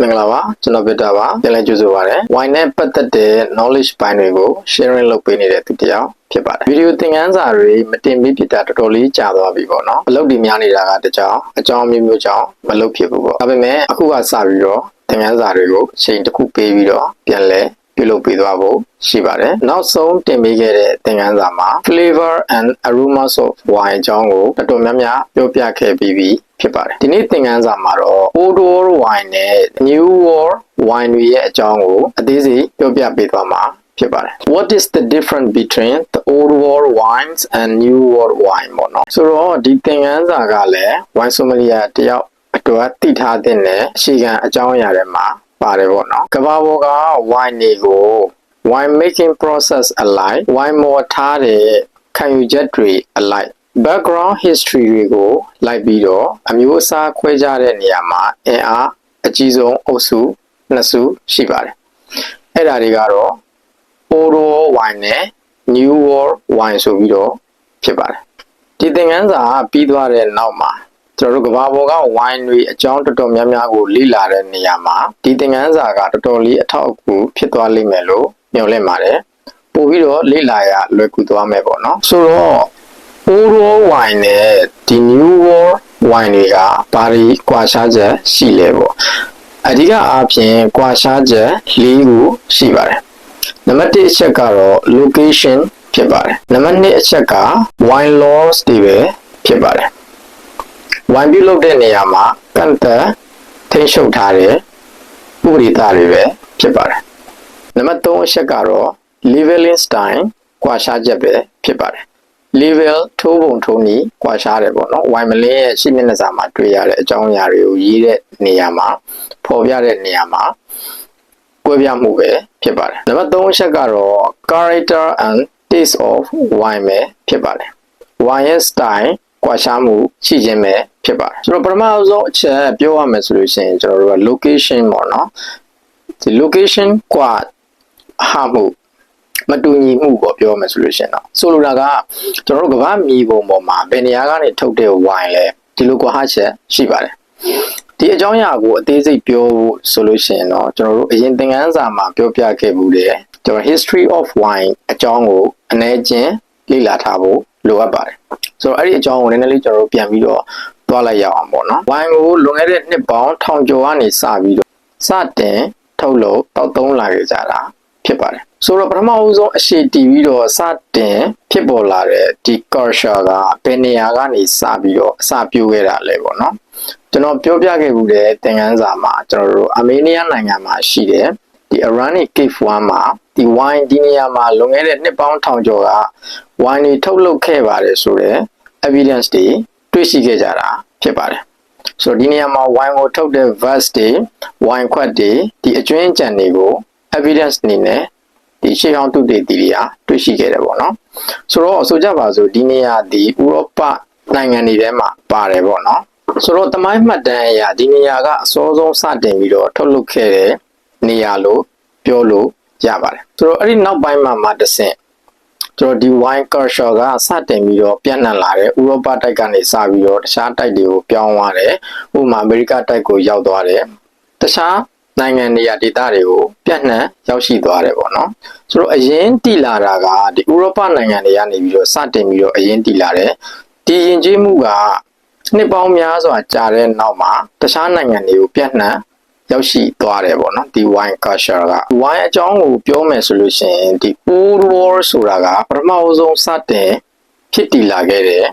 မင်္ဂလာပါကျွန်တော်ဗစ်တာပါပြန်လည်ကြိုဆိုပါရစေ wine နဲ့ပတ်သက်တဲ့ knowledge ပိုင်းတွေကို sharing လုပ်ပေးနေတဲ့သူတစ်ယောက်ဖြစ်ပါတယ်ဗီဒီယိုသင်ခန်းစာတွေမတင်ပြီးဖြစ်တာတော်တော်လေးကြာသွားပြီပေါ့နော်အလုပ်တွေများနေတာကတကြောင်အကြောင်းမျိုးမျိုးကြောင့်မလုပ်ဖြစ်ဘူးပေါ့ဒါပေမဲ့အခုကစပြီးတော့သင်ခန်းစာတွေကိုအချိန်တစ်ခုပေးပြီးတော့ပြန်လဲ ပြုလုပ်ပေးသွားဖို့ရှိပါတယ်။နောက်ဆုံးတင်ပေးခဲ့တဲ့သင်ခန်းစာမှာ flavor and aromas of wine အကြောင်းကိုတော်တော်များများပြောပြခဲ့ပြီးပြီဖြစ်ပါတယ်။ဒီနေ့သင်ခန်းစာမှာတော့ old world wine နဲ့ new world wine တွေရဲ့အကြောင်းကိုအသေးစိတ်ပြောပြပေးသွားမှာဖြစ်ပါတယ် What is the difference between the old world wines and new world wine ပေါ့နော်ဆိုတော့ဒီသင်ခန်းစာကလည်း wine sommelier တယောက်အတွက်သိထားတဲ့အခြေခံအကြောင်းအရာတွေမှာ ပါတယ်ပေါ့နော်ကဘာပေါ်က wine တွေကို wine making process အလိုက် wine မော်ထားတဲ့ခံယူချက်တွေအလိုက် background history တွေကိုလိုက်ပြီးတော့အမျိုးအစားခွဲခြားတဲ့နေရာမှာအင်အားအကြီးဆုံးအုပ်စုနှစ်စုရှိပါတယ်အဲ့ဒါတွေကတော့ old world wine နဲ့ new world wine ဆိုပြီးတော့ဖြစ်ပါတယ်ဒီသင်ခန်းစာပြီးသွားတဲ့နောက်မှာ ကျွန်တော်တို့ကဘာပေါ်က wine တွေအကြောင်းတော်တော်များများကိုလေ့လာတဲ့နေရာမှာဒီသင်ခန်းစာကတော်တော်လေးအထောက်အကူဖြစ်သွားလိမ့်မယ်လို့မျှော်လင့်ပါတယ်ပို့ပြီးတော့လေ့လာရလွယ်ကူသွားမယ်ပေါ့နော်ဆိုတော့ old world wine နဲ့ဒီ new world wine တွေကဘာတွေကွာခြားချက်ရှိလဲပေါ့အဓိကအားဖြင့်ကွာခြားချက်၄ခုရှိပါတယ်နံပါတ်1အချက်ကတော့ location ဖြစ်ပါတယ်နံပါတ်2အချက်က wine laws တွေပဲဖြစ်ပါတယ် wine ပြုလုပ်တဲ့နေရာမှာကန့်သက်ထိန်းချုပ်ထားတဲ့ဥပဒေသားတွေပဲဖြစ်ပါတယ်နံပါတ်3အချက်ကတော့ leveling style ကွာခြားချက်ပဲဖြစ်ပါတယ် level ထိုးပုံထိုးနည်းကွာခြားတယ်ပေါ့နော် wine မလင်းရဲ့ရှင်းမျက်နှာစာမှာတွေ့ရတဲ့အကြောင်းအရာတွေကိုရေးတဲ့နေရာမှာဖော်ပြတဲ့နေရာမှာကွဲပြားမှုပဲဖြစ်ပါတယ်နံပါတ်3အချက်ကတော့ character and taste of wine ပဲဖြစ်ပါတယ် wine ရဲ့ style ကွာခြားမှုရှိခြင်းပဲဖြစ်ပါတယ်ဆိုတော့ပထမဆုံးအချက်ပြောရမယ်ဆိုလို့ရှိရင်ကျွန်တော်တို့က location ပေါ့နော်ဒီ location ကွာဟာမှုမတူညီမှုပေါ့ပြောမယ်ဆိုလို့ရှိရင်တော့ဆိုလိုတာကကျွန်တော်တို့ကမ္ဘာမြေပုံပေါ်မှာဘယ်နေရာကနေထုတ်တဲ့ wine လဲဒီလိုကွာဟချက်ရှိပါတယ်ဒီအကြောင်းအရာကိုအသေးစိတ်ပြောဖို့ဆိုလို့ရှိရင်တော့ကျွန်တော်တို့အရင်သင်ခန်းစာမှာပြောပြခဲ့မှုတဲ့ကျွန်တော် history of wine အကြောင်းကိုအနည်းချင်းလေ့လာထားဖို့လိုအပ်ပါတယ် ဆိုတော့အဲ့ဒီအကြောင်းကိုနည်းနည်းလေးကျွန်တော်တို့ပြန်ပြီးတော့သွားလိုက်ရအောင်ပေါ့နော် wine ကိုလွန်ခဲ့တဲ့နှစ်ပေါင်းထောင်ကျော်ကနေစပြီးတော့စတင်ထုတ်လို့တောက်သုံးလာခဲ့ကြတာဖြစ်ပါတယ်ဆိုတော့ပထမဦးဆုံးအရှိတီးပြီးတော့စတင်ဖြစ်ပေါ်လာတဲ့ဒီ culture ကဘယ်နေရာကနေစပြီးတော့အစပြုခဲ့တာလဲပေါ့နော်ကျွန်တော်ပြောပြခဲ့မှုတဲ့သင်ခန်းစာမှာကျွန်တော်တို့အာမေးနီးယားနိုင်ငံမှာရှိတဲ့ ဒီ Arani Cave 1မှာဒီ wine ဒီနေရာမှာလွန်ခဲ့တဲ့နှစ်ပေါင်းထောင်ကျော်က wine တွေထုတ်လုပ်ခဲ့ပါတယ်ဆိုတော့ evidence တွေတွေ့ရှိခဲ့ကြတာဖြစ်ပါတယ်ဆိုတော့ဒီနေရာမှာ wine ကိုထုတ်တဲ့ verse တွေ wine ခွက်တွေဒီအကျွင်းကြံတွေကို evidence အနေနဲ့ဒီရှေးဟောင်းသုတေသီတွေကတွေ့ရှိခဲ့တယ်ပေါ့နော်ဆိုတော့ဆိုကြပါစို့ဒီနေရာဒီဥရောပနိုင်ငံတွေထဲမှာပါတယ်ပေါ့နော်ဆိုတော့တမိုင်းမှတ်တမ်းအရဒီနေရာကအစောဆုံးစတင်ပြီးတော့ထုတ်လုပ်ခဲ့တဲ့ နေရာလို့ပြောလို့ရပါတယ်ဆိုတော့အဲ့ဒီနောက်ပိုင်းမှာမှတဆင့်ကျွန်တော်ဒီ wine culture ကစတင်ပြီးတော့ပြန့်နှံ့လာတယ်ဥရောပတိုက်ကနေစပြီးတော့တခြားတိုက်တွေကိုပြောင်းသွားတယ်ဥပမာအမေရိကတိုက်ကိုရောက်သွားတယ်တခြားနိုင်ငံနေရာဒေသတွေကိုပြန့်နှံ့ရောက်ရှိသွားတယ်ပေါ့နော်ဆိုတော့အရင်တည်လာတာကဒီဥရောပနိုင်ငံတွေကနေပြီးတော့စတင်ပြီးတော့အရင်တည်လာတယ်ဒီယဉ်ကျေးမှုကနှစ်ပေါင်းများစွာကြာတဲ့နောက်မှာတခြားနိုင်ငံတွေကိုပြန့်နှံ့ ရောက်ရှိသွားတယ်ပေါ့နော်ဒီ wine culture က wine အကြောင်းကိုပြောမယ်ဆိုလို့ရှိရင်ဒီ old world ဆိုတာကပထမဆုံးစတင်ဖြစ်တည်လာခဲ့တဲ့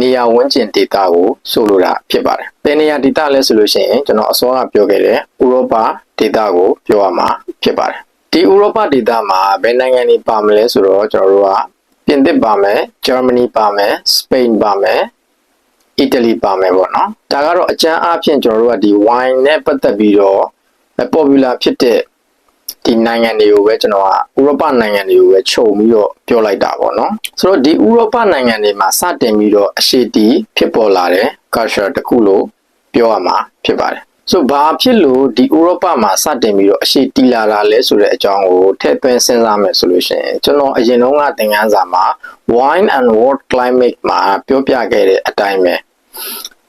နေရာဝန်းကျင်ဒေသကိုဆိုလိုတာဖြစ်ပါတယ်။ဘယ်နေရာဒေသလဲဆိုလို့ရှိရင်ကျွန်တော်အစောကပြောခဲ့တဲ့ဥရောပဒေသကိုပြောရမှာဖြစ်ပါတယ်။ဒီဥရောပဒေသမှာဘယ်နိုင်ငံတွေပါမလဲဆိုတော့ကျွန်တော်တို့ကပြင်သစ်ပါမယ်၊ဂျာမနီပါမယ်၊စပိန်ပါမယ်၊ အီတလီပါမယ်ပေါ့နော်။ဒါကတော့အကျန်းအားဖြင့်ကျွန်တော်တို့ကဒီ wine နဲ့ပတ်သက်ပြီးတော့ popular ဖြစ်တဲ့ဒီနိုင်ငံတွေကိုပဲကျွန်တော်ကဥရောပနိုင်ငံတွေကိုပဲခြုံပြီးတော့ပြောလိုက်တာပေါ့နော်ဆိုတော့ဒီဥရောပနိုင်ငံတွေမှာစတင်ပြီးတော့အရှိတီဖြစ်ပေါ်လာတဲ့ culture တစ်ခုလို့ပြောရမှာဖြစ်ပါတယ်ဆိုဘာဖြစ်လို့ဒီဥရောပမှာစတင်ပြီးတော့အရှိတီလာတာလဲဆိုတဲ့အကြောင်းကိုထည့်သွင်းစဉ်းစားမယ်ဆိုလို့ရှိရင်ကျွန်တော်အရင်တုန်းကသင်ခန်းစာမှာ wine and world climate မှာပြောပြခဲ့တဲ့အတိုင်းပဲ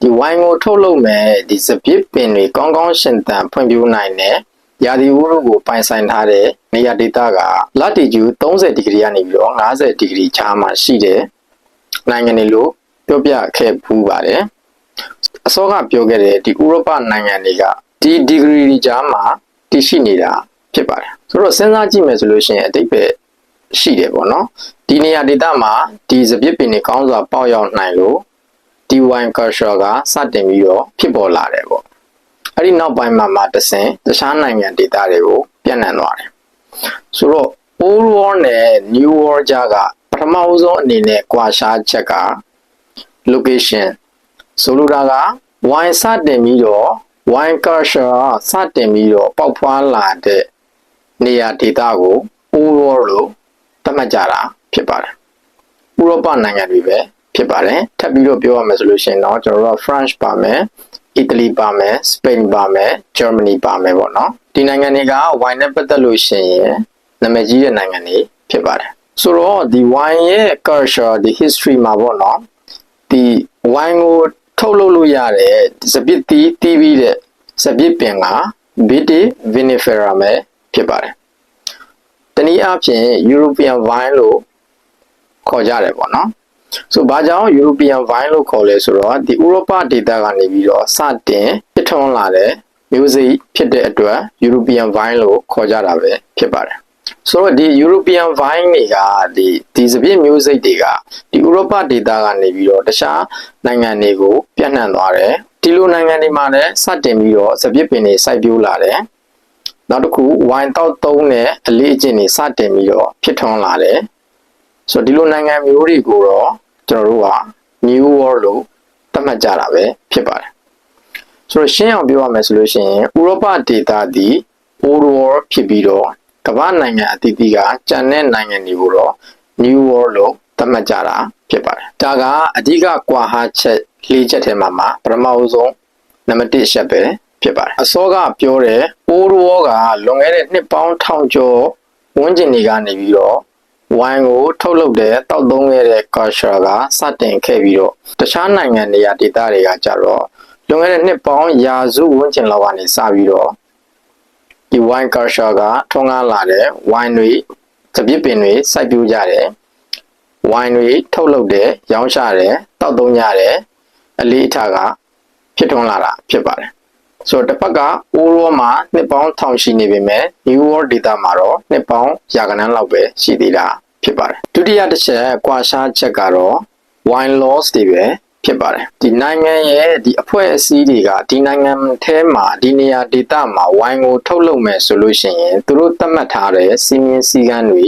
ဒီဝိုင်ကိုထုတ်လုပ်မယ်ဒီစပစ်ပင်တွေကောင်းကောင်းရှင်သန်ဖွံ့ဖြိုးနိုင်တယ်ရာသီဥတုကိုပိုင်ဆိုင်ထားတဲ့နေရာဒေသကလတီကျူ30ဒီဂရီကနေပြီးတော့50ဒီဂရီခြားမှာရှိတဲ့နိုင်ငံတွေလို့ပြောပြခဲ့ပူးပါတယ်အစောကပြောခဲ့တဲ့ဒီဥရောပနိုင်ငံတွေကဒီဒီဂရီကြားမှာတည်ရှိနေတာဖြစ်ပါတယ်ဆိုတော့စဉ်းစားကြည့်မယ်ဆိုလို့ရှိရင်အတိတ်ပဲရှိတယ်ပေါ့နော်ဒီနေရာဒေသမှာဒီစပစ်ပင်တွေကောင်းစွာပေါက်ရောက်နိုင်လို့ ဒီဝိုင်ကာရှောကစတင်ပြီးတော့ဖြစ်ပေါ်လာတယ်ပေါ့အဲ့ဒီနောက်ပိုင်းမှာမှတဆင်တခြားနိုင်ငံဒေသတွေကိုပြန့်နှံ့သွားတယ်ဆိုတော့ old war နဲ့ new war ကြားကပထမဦးဆုံးအနေနဲ့ကွာခြားချက်က location ဆိုလိုတာက wine စတင်ပြီးတော့ wine culture စတင်ပြီးတော့ပေါက်ဖွားလာတဲ့နေရာဒေသကို old war လို့သတ်မှတ်ကြတာဖြစ်ပါတယ်ဥရောပနိုင်ငံတွေပဲ ဖြစ်ပါတယ်ထပ်ပြီးတော့ပြောရမယ်ဆိုလို့ရှိရင်တော့ကျွန်တော်တို့က French ပါမယ်အီတလီပါမယ်စပိန်ပါမယ်ဂျာမနီပါမယ်ပေါ့နော်ဒီနိုင်ငံတွေကဝိုင်နဲ့ပတ်သက်လို့ရှိရင်နာမည်ကြီးတဲ့နိုင်ငံတွေဖြစ်ပါတယ်ဆိုတော့ဒီဝိုင်ရဲ့ culture ဒီ history မှာပေါ့နော်ဒီဝိုင်ကိုထုတ်လုပ်လို့ရတဲ့စပစ်တီးတီးပြီးတဲ့စပစ်ပင်က Vitis vinifera ပဲဖြစ်ပါတယ်တနည်းအားဖြင့် European wine လို့ခေါ်ကြတယ်ပေါ့နော် ဆိုဘာကြောင့် European wine လို့ခေါ်လဲဆိုတော့ဒီဥရောပဒေသကနေပြီးတော့စတင်ဖြစ်ထွန်းလာတဲ့မျိုးစိဖြစ်တဲ့အတွက် European wine လို့ခေါ်ကြတာပဲဖြစ်ပါတယ်ဆိုတော့ဒီ European wine တွေကဒီဒီစပြည့်မျိုးစိတွေကဒီဥရောပဒေသကနေပြီးတော့တခြားနိုင်ငံတွေကိုပြန့်နှံ့သွားတယ်ဒီလိုနိုင်ငံတွေမှာလည်းစတင်ပြီးတော့စပြည့်ပင်တွေစိုက်ပျိုးလာတယ်နောက်တစ်ခုဝိုင်တောက်သုံးတဲ့အလေးအကျင့်တွေစတင်ပြီးတော့ဖြစ်ထွန်းလာတယ် ဆိုတော့ဒီလိုနိုင်ငံမျိုးတွေကိုတော့ကျွန်တော်တို့က new world လို့သတ်မှတ်ကြတာပဲဖြစ်ပါတယ်ဆိုတော့ရှင်းအောင်ပြောရမယ်ဆိုလို့ရှိရင်ဥရောပဒေသသည် old world ဖြစ်ပြီးတော့ကမ္ဘာနိုင်ငံအသီးသီးကကျန်တဲ့နိုင်ငံတွေကိုတော့ new world လို့သတ်မှတ်ကြတာဖြစ်ပါတယ်ဒါကအဓိကကွာဟချက်လေးချက်ထဲမှာမှာပထမအဆုံးနံပါတ်1ချက်ပဲဖြစ်ပါတယ်အစောကပြောတဲ့ old world ကလွန်ခဲ့တဲ့နှစ်ပေါင်းထောင်ကျော်ဝန်းကျင်တွေကနေပြီးတော့ ဝိုင်ကိုထုတ်လုပ်တဲ့တောက်သုံးခဲ့တဲ့ culture ကစတင်ခဲ့ပြီးတော့တခြားနိုင်ငံတွေရာဒေသတွေကကြတော့လွန်ခဲ့တဲ့နှစ်ပေါင်းရာစုဝန်းကျင်လောက်ကနေစပြီးတော့ဒီ wine culture ကထွန်းကားလာတဲ့ wine တွေသပြစ်ပင်တွေစိုက်ပျိုးကြတယ် wine တွေထုတ်လုပ်တယ်ရောင်းချတယ်တောက်သုံးကြတယ်အလေးအထားကဖြစ်ထွန်းလာတာဖြစ်ပါတယ် ဆိုတော့တစ်ဖက်က overall မှာနှစ်ပေါင်းထောင်ရှိနေပေမဲ့ new world data မှာတော့နှစ်ပေါင်းရာခိုင်နှုန်းလောက်ပဲရှိသေးတာဖြစ်ပါတယ်ဒုတိယတစ်ချက်ကွာခြားချက်ကတော့ wine laws တွေပဲဖြစ်ပါတယ်ဒီနိုင်ငံရဲ့ဒီအဖွဲ့အစည်းတွေကဒီနိုင်ငံထဲမှာဒီနေရာဒေသမှာ wine ကိုထုတ်လုပ်မယ်ဆိုလို့ရှိရင်သူတို့သတ်မှတ်ထားတဲ့စီမင်းစည်းကမ်းတွေ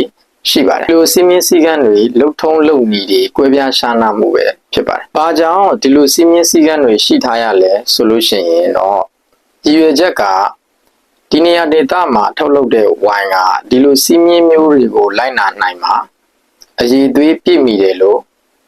ရှိပါတယ်ဒီလိုစီမင်းစည်းကမ်းတွေလုံထုံးလုံနည်းတွေကွဲပြားရှားနာမှုပဲဖြစ်ပါတယ်။ဘာကြောင့်ဒီလိုစီမင်းစည်းကမ်းတွေရှိထားရလဲဆိုလို့ရှိရင်တော့ ရည်ရွယ်ချက်ကဒီနေရာဒေသမှာထုတ်လုပ်တဲ့ဝိုင်ကဒီလိုစီးမြင့်မျိုးတွေကိုလိုက်နာနိုင်မှာအည်သွေးပြည့်မီတယ်လို့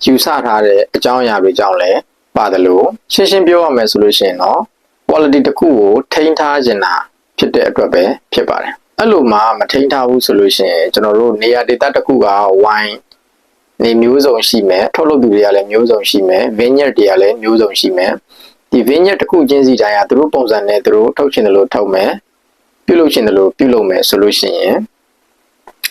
ယူဆထားတဲ့အကြောင်းအရာတွေကြောင့်လည်းပါတယ်လို့ရှင်းရှင်းပြောရမယ်ဆိုလို့ရှိရင်တော့ quality တစ်ခုကိုထိန်းထားခြင်းတာဖြစ်တဲ့အတွက်ပဲဖြစ်ပါတယ်အဲ့လိုမှမထိန်းထားဘူးဆိုလို့ရှိရင်ကျွန်တော်တို့နေရာဒေသတစ်ခုကဝိုင်နေမျိုးစုံရှိမယ်ထုတ်လုပ်သူတွေကလည်းမျိုးစုံရှိမယ် vineyard တွေကလည်းမျိုးစုံရှိမယ် ဒီ vineyard တစ်ခုချင်းစီတိုင်းကသူတို့ပုံစံနဲ့သူတို့ထုတ်ချင်တယ်လို့ထုတ်မယ်ပြုလုပ်ချင်တယ်လို့ပြုလုပ်မယ်ဆိုလို့ရှိရင်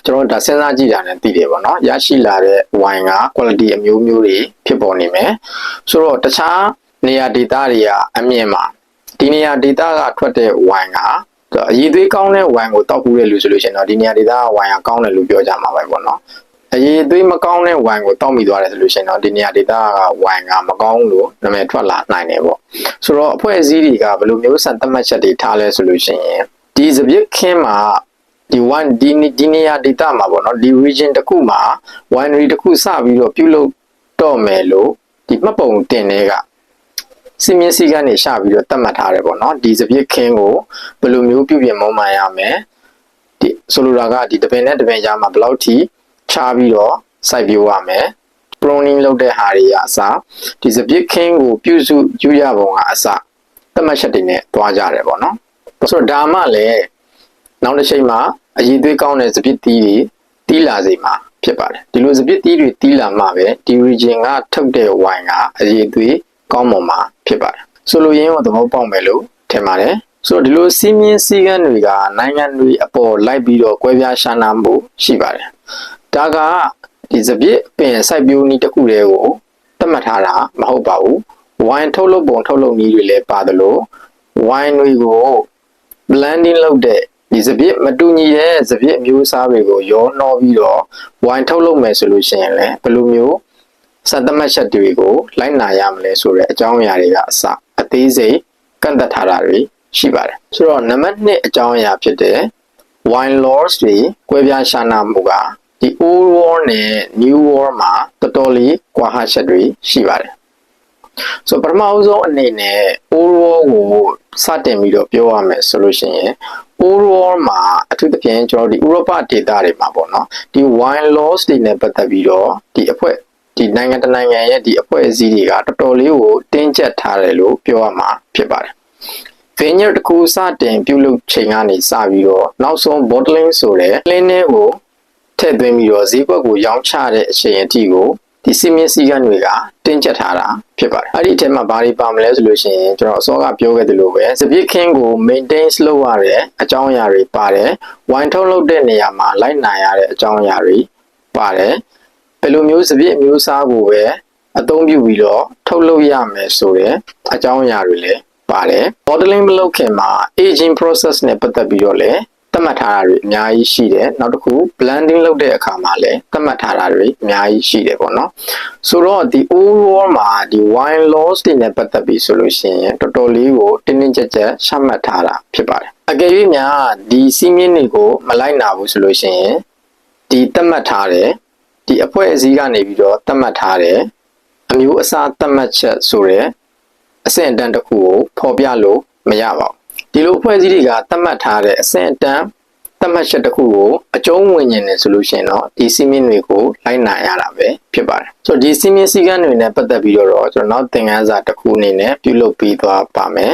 ကျွန်တော်ဒါစဉ်းစားကြည့်တာနဲ့သိတယ်ပေါ့နော်ရရှိလာတဲ့ wine က quality အမျိုးမျိုးတွေဖြစ်ပေါ်နေမယ်ဆိုတော့တခြားနေရာဒေသတွေကအမြင်မှာဒီနေရာဒေသကထွက်တဲ့ wine ကအည်သွေးကောင်းတဲ့ wine ကိုတောက်ပူတဲ့လူဆိုလို့ရှိရင်တော့ဒီနေရာဒေသက wine ကကောင်းတယ်လို့ပြောကြမှာပဲပေါ့နော် အရေးသွေးမကောင်းတဲ့ဝိုင်ကိုတောက်မိသွားတယ်ဆိုလို့ရှိရင်တော့ဒီနေရာဒေတာကဝိုင်ကမကောင်းလို့နာမည်ထွက်လာနိုင်တယ်ပေါ့ဆိုတော့အဖွဲ့အစည်းတွေကဘယ်လိုမျိုးစံသတ်မှတ်ချက်တွေထားလဲဆိုလို့ရှိရင်ဒီစပြစ်ခင်းမှာဒီ one ဒီဒီနေရာဒေတာမှာပေါ့နော်ဒီ region တစ်ခုမှာ winery တစ်ခုစပြီးတော့ပြုလုပ်တော့မယ်လို့ဒီမှတ်ပုံတင်တဲ့ကစီမင်းစည်းကမ်းတွေရှာပြီးတော့သတ်မှတ်ထားတယ်ပေါ့နော်ဒီစပြစ်ခင်းကိုဘယ်လိုမျိုးပြုပြင်မုံမှန်ရမယ်ဒီဆိုလိုတာကဒီတပင်နဲ့တပင်ကြားမှာဘယ်လောက်ထိ ချပြီးတော့စိုက်ပျိုးရမယ် pruning လုပ်တဲ့ဟာတွေကအစားဒီစပြစ်ခင်းကိုပြုစုယူရပုံကအစားတတ်မှတ်ချက်တွေနဲ့တွားကြတယ်ပေါ့နော်ဆိုတော့ဒါမှလည်းနောက်တစ်ချိန်မှာအည်သွေးကောင်းတဲ့စပြစ်တီးတွေတီးလာစေမှာဖြစ်ပါတယ်ဒီလိုစပြစ်တီးတွေတီးလာမှပဲဒီ region ကထုတ်တဲ့ wine ကအည်သွေးကောင်းမွန်မှာဖြစ်ပါတယ်ဆိုလိုရင်းကိုသဘောပေါက်မယ်လို့ထင်ပါတယ်ဆိုတော့ဒီလိုစီးမြင်စည်းကမ်းတွေကနိုင်ငံတွေအပေါ်လိုက်ပြီးတော့ကွဲပြားရှာနာမှုရှိပါတယ် ဒါကဒီစပြစ်ပင်စိုက်ပျိုးနည်းတစ်ခုတည်းကိုသတ်မှတ်ထားတာမဟုတ်ပါဘူးဝိုင်ထုတ်လုပ်ပုံထုတ်လုပ်နည်းတွေလည်းပါသလိုဝိုင်တွေကို blending လုပ်တဲ့ဒီစပြစ်မတူညီတဲ့စပြစ်အမျိုးအစားတွေကိုရောနှောပြီးတော့ဝိုင်ထုတ်လုပ်မယ်ဆိုလို့ရှိရင်လည်းဘယ်လိုမျိုးစက်သမတ်ချက်တွေကိုလိုက်နာရမလဲဆိုတဲ့အကြောင်းအရာတွေကအစအသေးစိတ်ကန့်သက်ထားတာတွေရှိပါတယ်ဆိုတော့နံပါတ်1အကြောင်းအရာဖြစ်တဲ့ wine laws တွေကွဲပြားရှာနာမှုက ဒီ old war နဲ့ new war မှာတော်တော်လေးကွာဟချက်တွေရှိပါတယ်ဆိုတော့ပထမအဆုံးအနေနဲ့ old war ကိုစတင်ပြီးတော့ပြောရမယ်ဆိုလို့ရှိရင် old war မှာအထူးသဖြင့်ကျွန်တော်ဒီဥရောပဒေသတွေမှာပေါ့နော်ဒီ wine laws တွေနဲ့ပတ်သက်ပြီးတော့ဒီအဖွဲ့ဒီနိုင်ငံတနိုင်ငံရဲ့ဒီအဖွဲ့အစည်းတွေကတော်တော်လေးကိုတင်းကျပ်ထားတယ်လို့ပြောရမှာဖြစ်ပါတယ် vineyard တစ်ခုစတင်ပြုလုပ်ချိန်ကနေစပြီးတော့နောက်ဆုံး bottling ဆိုတဲ့ clean ကို ထည့်သွင်းပြီးတော့ဈေးကွက်ကိုရောင်းချတဲ့အချိန်အထိကိုဒီစီမင်းစည်းကမ်းတွေကတင်းကျပ်ထားတာဖြစ်ပါတယ်အဲ့ဒီအထက်မှာဘာတွေပါမလဲဆိုလို့ရှိရင်ကျွန်တော်အစောကပြောခဲ့သလိုပဲစပစ်ခင်းကို maintain လုပ်ရတဲ့အကြောင်းအရာတွေပါတယ်ဝိုင်ထုတ်လုပ်တဲ့နေရာမှာလိုက်နာရတဲ့အကြောင်းအရာတွေပါတယ်ဘယ်လိုမျိုးစပစ်အမျိုးအစားကိုပဲအသုံးပြုပြီးတော့ထုတ်လုပ်ရမယ်ဆိုတဲ့အကြောင်းအရာတွေလည်းပါတယ် modeling မလုပ်ခင်မှာ aging process နဲ့ပတ်သက်ပြီးတော့လည်း သတ်မှတ်ထားတာတွေအများကြီးရှိတယ်နောက်တစ်ခု blending လုပ်တဲ့အခါမှာလည်းသတ်မှတ်ထားတာတွေအများကြီးရှိတယ်ပေါ့နော်ဆိုတော့ဒီ overall မှာဒီ wine laws တွေနဲ့ပတ်သက်ပြီးဆိုလို့ရှိရင်တော်တော်လေးကိုတင်းတင်းကြပ်ကြပ်ချမှတ်ထားတာဖြစ်ပါတယ်အကယ်၍များဒီစီးမြင့်တွေကိုမလိုက်နာဘူးဆိုလို့ရှိရင်ဒီသတ်မှတ်ထားတယ်ဒီအဖွဲ့အစည်းကနေပြီးတော့သတ်မှတ်ထားတယ်အမျိုးအစားသတ်မှတ်ချက်ဆိုတဲ့အဆင့်အတန်းတစ်ခုကိုဖော်ပြလို့မရပါဘူး ဒီလိုအဖွဲ့အစည်းတွေကသတ်မှတ်ထားတဲ့အဆင့်အတန်းသတ်မှတ်ချက်တစ်ခုကိုအကျုံးဝင်နေတယ်ဆိုလို့ရှိရင်တော့ဒီစီမင်းတွေကိုလိုက်နာရတာပဲဖြစ်ပါတယ်ဆိုတော့ဒီစီမင်းစည်းကမ်းတွေနဲ့ပတ်သက်ပြီးတော့ကျွန်တော်နောက်သင်ခန်းစာတစ်ခုအနေနဲ့ပြုလုပ်ပြီးသွားပါမယ်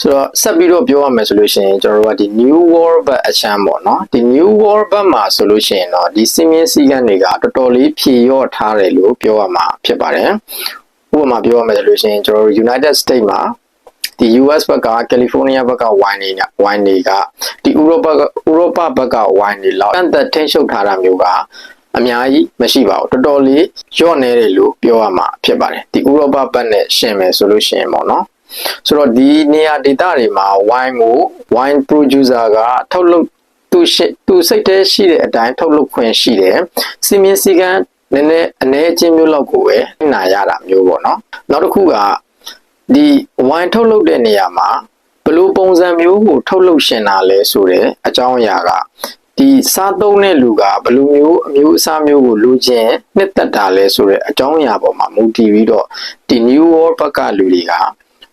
ဆိုတော့ဆက်ပြီးတော့ပြောရမယ်ဆိုလို့ရှိရင်ကျွန်တော်တို့ကဒီ new world ဘတ်အချမ်းပေါ့နော်ဒီ new world ဘတ်မှာဆိုလို့ရှိရင်တော့ဒီစီမင်းစည်းကမ်းတွေကတော်တော်လေးဖြည့်ရော့ထားတယ်လို့ပြောရမှာဖြစ်ပါတယ်ဥပမာပြောရမယ်ဆိုလို့ရှိရင်ကျွန်တော်တို့ United States မှာ ဒီ US ဘက်ကကယ်လီဖိုးနီးယားဘက်ကဝိုင်းနေဝိုင်းတွေကဒီဥရောပဥရောပဘက်ကဝိုင်းနေလောက်တန်သက်ထိန်းချုပ်ထားတာမျိုးကအများကြီးမရှိပါဘူးတော်တော်လေးညော့နေတယ်လို့ပြောရမှာဖြစ်ပါတယ်ဒီဥရောပဘက်နဲ့ရှင်မယ်ဆိုလို့ရှိရင်ပေါ့နော်ဆိုတော့ဒီနေရာဒေသတွေမှာ wine ကို wine producer ကထုတ်လုပ်သူရှိသူစိတ်ထဲရှိတဲ့အတိုင်းထုတ်လုပ်ခွင့်ရှိတယ်စီမင်းစည်းကမ်းနည်းနည်းအ ਨੇ အချင်းမျိုးလောက်ကိုပဲနာရတာမျိုးပေါ့နော်နောက်တစ်ခုက ဒီဝိုင်ထုတ်လုပ်တဲ့နေရာမှာဘလို့ပုံစံမျိုးကိုထုတ်လုပ်ရှင်တာလဲဆိုတဲ့အကြောင်းအရာကဒီစားသုံးတဲ့လူကဘလို့မျိုးအမျိုးအစားမျိုးကိုလူချင်းနှစ်သက်တာလဲဆိုတဲ့အကြောင်းအရာပေါ်မှာမူတည်ပြီးတော့ဒီ New World ဘက်ကလူတွေက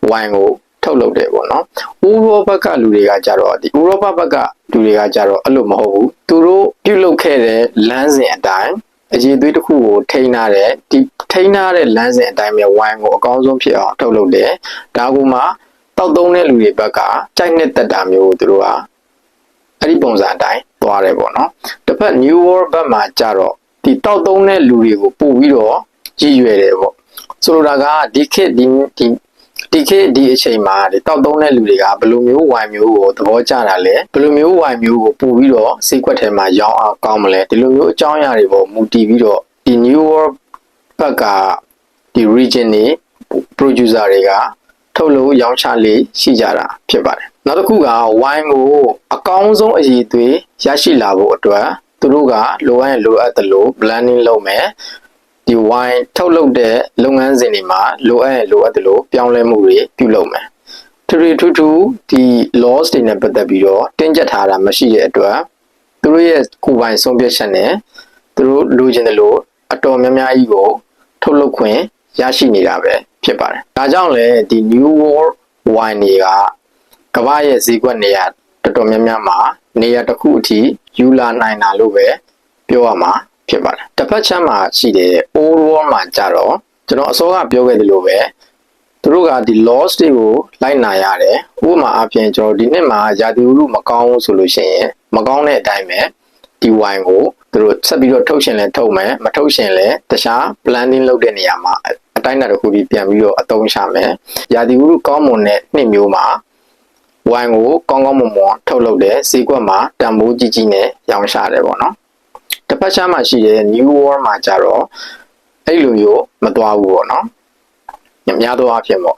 ဝိုင်ကိုထုတ်လုပ်တယ်ပေါ့နော်။ဥရောပဘက်ကလူတွေကကြတော့ဒီဥရောပဘက်ကလူတွေကကြတော့အဲ့လိုမဟုတ်ဘူး။သူတို့ပြုလုပ်ခဲ့တဲ့လမ်းစဉ်အတိုင်း အရေးသွေးတစ်ခုကိုထိန်းထားတဲ့ဒီထိန်းထားတဲ့လမ်းစဉ်အတိုင်းပဲဝိုင်းကိုအကောင်းဆုံးဖြစ်အောင်ထုတ်လုပ်တယ်ဒါကမှတောက်သုံးတဲ့လူတွေဘက်ကကြိုက်နှစ်သက်တာမျိုးကိုသူတို့ကအဲ့ဒီပုံစံအတိုင်းသွားတယ်ပေါ့နော်တစ်ဖက် new world ဘက်မှာကြတော့ဒီတောက်သုံးတဲ့လူတွေကိုပို့ပြီးတော့ကြည်ရွယ်တယ်ပေါ့ဆိုလိုတာကဒီခေတ်ဒီဒီ ဒီခေတ်ဒီအချိန်မှာဒီတောက်သုံးတဲ့လူတွေကဘယ်လိုမျိုးဝိုင်မျိုးကိုသဘောကျတာလဲဘယ်လိုမျိုးဝိုင်မျိုးကိုပို့ပြီးတော့စိတ်ခွက်ထဲမှာရောင်းအောင်ကောင်းမလဲဒီလိုမျိုးအကြောင်းအရာတွေပေါ်မူတည်ပြီးတော့ဒီ new world ဘက်ကဒီ region တွေ producer တွေကထုတ်လို့ရောင်းချလေးရှိကြတာဖြစ်ပါတယ်နောက်တစ်ခုက wine ကိုအကောင်းဆုံးအရည်အသွေးရရှိလာဖို့အတွက်သူတို့ကလိုအပ်ရင်လိုအပ်တယ်လို့ blending လုပ်မယ် ဒီ wine ထုတ်လုပ်တဲ့လုပ်ငန်းစဉ်တွေမှာလိုအပ်ရင်လိုအပ်တယ်လို့ပြောင်းလဲမှုတွေပြုလုပ်မယ်ထူထူထူဒီ laws တွေနဲ့ပတ်သက်ပြီးတော့တင်းကျပ်ထားတာမရှိတဲ့အတွက်သူတို့ရဲ့ကိုယ်ပိုင်ဆုံးဖြတ်ချက်နဲ့သူတို့လိုချင်တယ်လို့အတော်များများကြီးကိုထုတ်လုပ်ခွင့်ရရှိနေတာပဲဖြစ်ပါတယ်။ဒါကြောင့်လည်းဒီ New World Wine တွေကကမ္ဘာရဲ့ဈေးကွက်နေရာတော်တော်များများမှာနေရာတစ်ခုအထိယူလာနိုင်တာလို့ပဲပြောရမှာ ဖြစ်ပါတယ်။တစ်ဖက်ချမ်းမှာရှိတဲ့ Old World မှာကြတော့ကျွန်တော်အစောကပြောခဲ့သလိုပဲသူတို့ကဒီ laws တွေကိုလိုက်နာရတယ်ဥပမာအပြင်ကျွန်တော်ဒီနှစ်မှာယာတီဥရုမကောင်းဘူးဆိုလို့ရှိရင်မကောင်းတဲ့အတိုင်းပဲဒီ wine ကိုသူတို့ဆက်ပြီးတော့ထုတ်ရှင်လဲထုတ်မယ်မထုတ်ရှင်လဲတခြား blending လုပ်တဲ့နေရာမှာအတိုင်းအတာတစ်ခုပြီးပြန်ပြီးတော့အသုံးချမယ်ရာသီဥတုကောင်းမွန်တဲ့နှစ်မျိုးမှာဝိုင်ကိုကောင်းကောင်းမွန်မွန်ထုတ်လုပ်တဲ့ဈေးကွက်မှာတန်ဖိုးကြီးကြီးနဲ့ရောင်းချတယ်ပေါ့နော် တစ်ဖက်ခြားမှာရှိတဲ့ New World မှာကြတော့အဲ့လိုမျိုးမသွားဘူးပေါ့နော်အများသောအားဖြင့်ပေါ့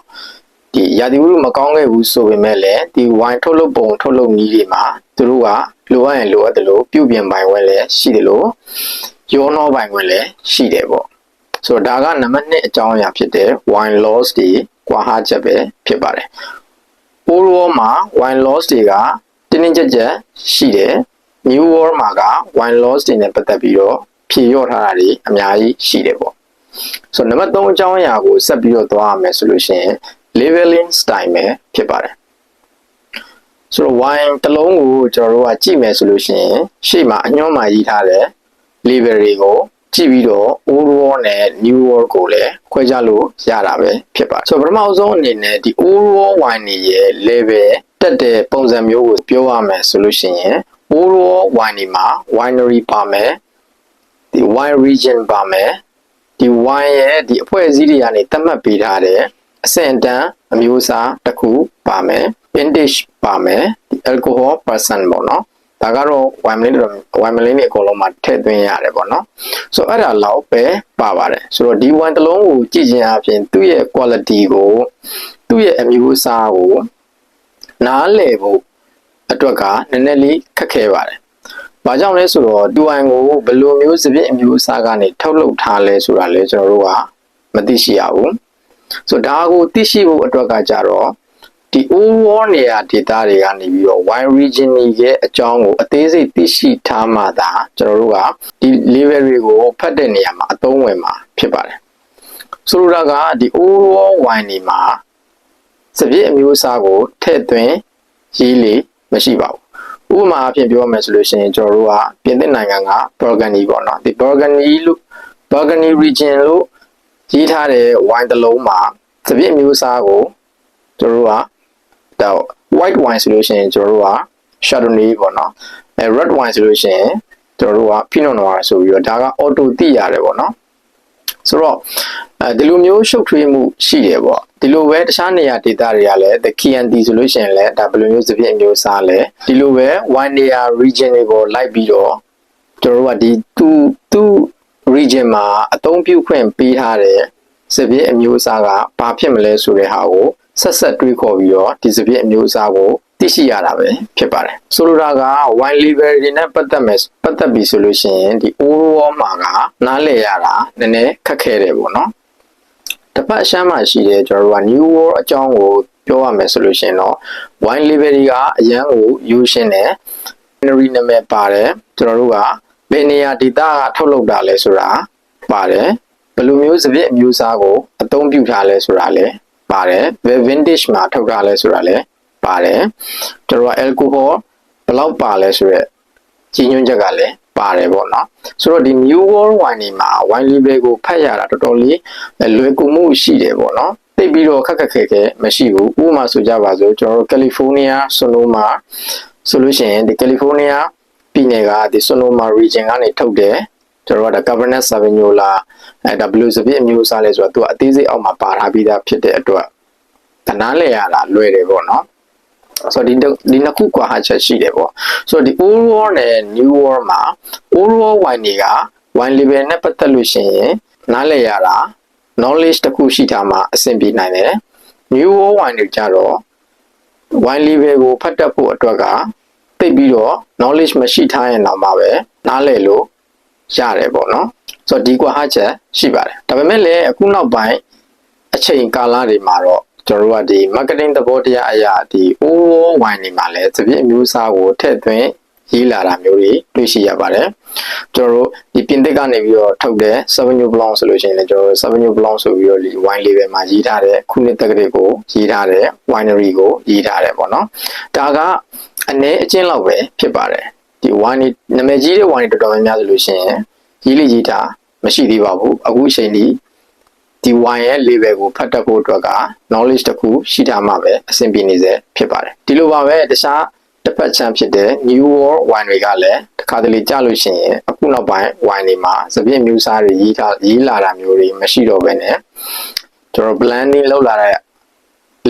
ဒီရာသီဥတုမကောင်းခဲ့ဘူးဆိုပေမဲ့လည်းဒီဝိုင်ထုတ်လုပ်ပုံထုတ်လုပ်နည်းတွေမှာသူတို့ကလိုအပ်ရင်လိုအပ်တယ်လို့ပြုပြင်ပိုင်ခွင့်လည်းရှိတယ်လို့ရောနှောပိုင်ခွင့်လည်းရှိတယ်ပေါ့ဆိုတော့ဒါကနံပါတ်1အကြောင်းအရာဖြစ်တဲ့ wine loss တွေကွာဟချက်ပဲဖြစ်ပါတယ် overall မှာ wine loss တွေကတင်းတင်းကြပ်ကြပ်ရှိတယ် new world မှာက wine loss တွေနဲ့ပတ်သက်ပြီးတော့ဖြေလျော့ထားတာတွေအများကြီးရှိတယ်ပေါ့ဆိုတော့နံပါတ်3အကြောင်းအရာကိုဆက်ပြီးတော့သွားရမယ်ဆိုလို့ရှိရင် leveling style ပဲဖြစ်ပါတယ်ဆိုတော့ wine တစ်လုံးကိုကျွန်တော်တို့ကကြည့်မယ်ဆိုလို့ရှိရင်ရှေ့မှာအညွှန်းမှာရေးထားတဲ့ level တွေကိုကြည့်ပြီးတော့ old world နဲ့ new world ကိုလည်းခွဲခြားလို့ရတာပဲဖြစ်ပါတယ်ဆိုတော့ပထမဆုံးအနေနဲ့ဒီ old world wine တွေရဲ့ level တက်တဲ့ပုံစံမျိုးကိုပြောရမယ်ဆိုလို့ရှိရင် old world wine တွေမှာ winery ပါမယ်ဒီ wine region ပါမယ်ဒီ wine ရဲ့ဒီအဖွဲ့အစည်းတွေကနေသတ်မှတ်ပေးထားတဲ့အဆင့်အတန်းအမျိုးအစားတစ်ခုပါမယ် vintage ပါမယ်ဒီ alcohol percent ပေါ့နော်ဒါကတော့ wine blend တော့ wine blend တွေအကုန်လုံးမှာထည့်သွင်းရတယ်ပေါ့နော်ဆိုတော့အဲ့ဒါလောက်ပဲပါပါတယ်ဆိုတော့ဒီ wine တစ်လုံးကိုကြည့်ခြင်းအပြင်သူ့ရဲ့ quality ကိုသူ့ရဲ့အမျိုးအစားကိုနားလည်ဖို့ အတွက်ကနည်းနည်းလေးခက်ခဲပါတယ်။ဘာကြောင့်လဲဆိုတော့ဒီ wine ကိုဘယ်လိုမျိုးစပြည့်အမျိုးအစားကနေထုတ်လုပ်ထားလဲဆိုတာလဲကျွန်တော်တို့ကမသိရှိရဘူး။ဆိုတော့ဒါကိုသိရှိဖို့အတွက်ကကြတော့ဒီ overall နေရာဒေတာတွေကနေပြီးတော့ wine region ရဲ့အကြောင်းကိုအသေးစိတ်သိရှိထားမှသာကျွန်တော်တို့ကဒီ level တွေကိုဖတ်တဲ့နေရာမှာအသုံးဝင်မှာဖြစ်ပါတယ်ဆိုလိုတာကဒီ overall wine တွေမှာစပြည့်အမျိုးအစားကိုထည့်သွင်းရေးလေ မရှိပါဘူးဥပမာအဖြစ်ပြောရမယ်ဆိုလို့ရှိရင်ကျွန်တော်တို့ကပြင်သစ်နိုင်ငံက Burgundy ပေါ့နော်ဒီ Burgundy လို့ Burgundy region လို့ရေးထားတဲ့ wine တစ်လုံးမှာစပြည့်အမျိုးအစားကိုကျွန်တော်တို့ကဒါ white wine ဆိုလို့ရှိရင်ကျွန်တော်တို့က chardonnay ပေါ့နော်အဲ red wine ဆိုလို့ရှိရင်ကျွန်တော်တို့က pinot noir ဆိုပြီးတော့ဒါက auto သိရတယ်ပေါ့နော် ဆိုတော့အဲဒီလိုမျိုးရှုပ်ထွေးမှုရှိတယ်ပေါ့ဒီလိုပဲတခြားနေရာဒေသတွေကလည်း the Chianti ဆိုလို့ရှိရင်လည်းဒါဘယ်လိုမျိုးစပြည့်အမျိုးစားလဲဒီလိုပဲ wine area region တွေကိုလိုက်ပြီးတော့ကျွန်တော်တို့ကဒီသူသူ region မှာအသုံးပြုခွင့်ပေးထားတဲ့စပြည့်အမျိုးအစားကဘာဖြစ်မလဲဆိုတဲ့ဟာကိုဆက်ဆက်တွေးခေါ်ပြီးတော့ဒီစပြည့်အမျိုးအစားကို သိရှိရတာပဲဖြစ်ပါတယ်ဆိုလိုတာက wine level တွေနဲ့ပတ်သက်မယ်ပတ်သက်ပြီဆိုလို့ရှိရင်ဒီ overall မှာကနားလည်ရတာနည်းနည်းခက်ခဲတယ်ပေါ့နော်တစ်ဖက်အရှမ်းမှာရှိတဲ့ကျွန်တော်တို့က new world အကြောင်းကိုပြောရမယ်ဆိုလို့ရှိရင်တော့ wine level တွေကအရန်ကိုယူရှင်းတယ် binary နာမည်ပါတယ်ကျွန်တော်တို့ကဘယ်နေရာဒေတာကထုတ်လုပ်တာလဲဆိုတာပါတယ်ဘယ်လိုမျိုးစပြည့်အမျိုးအစားကိုအသုံးပြုထားလဲဆိုတာလည်းပါတယ်ဘယ် vintage မှာထုတ်ထားလဲဆိုတာလည်း ပါတယ်ကျွန်တော်က alcohol ဘယ်လောက်ပါလဲဆိုရက်ကြီးညွှန်းချက်ကလည်းပါတယ်ပေါ့နော်ဆိုတော့ဒီ new world wine တွေမှာ wine label ကိုဖတ်ရတာတော်တော်လေးလွယ်ကူမှုရှိတယ်ပေါ့နော်သိပြီးတော့ခက်ခက်ခဲခဲမရှိဘူးဥပမာဆိုကြပါစို့ကျွန်တော်တို့ California Sonoma ဆိုလို့ရှိရင်ဒီ California ပြည်နယ်ကဒီ Sonoma region ကနေထုတ်တယ်ကျွန်တော်တို့က Cabernet Sauvignon လာအဲ W စပြည့်အမျိုးအစားလဲဆိုတော့သူကအသေးစိတ်အောက်မှာပါထားပြီးသားဖြစ်တဲ့အတွက်တနားလဲရတာလွယ်တယ်ပေါ့နော် ဆိုတော့ဒီဒီနှစ်ခုကွာဟာချက်ရှိတယ်ပေါ့ဆိုတော့ဒီ old world နဲ့ new world မှာ old world wine တွေက wine label နဲ့ပတ်သက်လို့ရှိရင်နားလည်ရတာ knowledge တစ်ခုရှိထားမှအဆင်ပြေနိုင်တယ် new world wine တွေကြတော့ wine label ကိုဖတ်တတ်ဖို့အတွက်ကသိပြီးတော့ knowledge မရှိထားရင်တော့မှပဲနားလည်လို့ရတယ်ပေါ့နော်ဆိုတော့ဒီကွာဟာချက်ရှိပါတယ်ဒါပေမဲ့လည်းအခုနောက်ပိုင်းအချိန်ကာလတွေမှာတော့ ကျွန်တော်တို့ကဒီ marketing သဘောတရားအရာဒီ overall wine တွေမှာလည်းသပြည့်အမျိုးအစားကိုထည့်သွင်းရေးလာတာမျိုးတွေတွေ့ရှိရပါတယ်ကျွန်တော်တို့ဒီပြင်သစ်ကနေပြီးတော့ထုတ်တဲ့ Sauvignon Blanc ဆိုလို့ရှိရင်လည်းကျွန်တော်တို့ Sauvignon Blanc ဆိုပြီးတော့ဒီ wine label မှာရေးထားတဲ့ခုနှစ်တက္ကသိုလ်ကိုရေးထားတဲ့ winery ကိုရေးထားတယ်ပေါ့နော်ဒါကအနည်းအကျဉ်းလောက်ပဲဖြစ်ပါတယ်ဒီ wine နာမည်ကြီးတဲ့ wine တော်တော်များများဆိုလို့ရှိရင်ရေးလိရေးတာမရှိသေးပါဘူးအခုအချိန်ဒီ ဒီ wine ရဲ့ label ကိုဖတ်တတ်ဖို့အတွက်က knowledge တစ်ခုရှိထားမှပဲအဆင်ပြေနေစေဖြစ်ပါတယ်ဒီလိုပါပဲတခြားတစ်ဖက်ချမ်းဖြစ်တဲ့ New World Wine တွေကလည်းတစ်ခါတလေကြာလို့ရှိရင်အခုနောက်ပိုင်း wine တွေမှာစပြည့်မျိုးစားတွေရေးထားရေးလာတာမျိုးတွေမရှိတော့ဘဲနဲ့ကျွန်တော် blending လုပ်လာတဲ့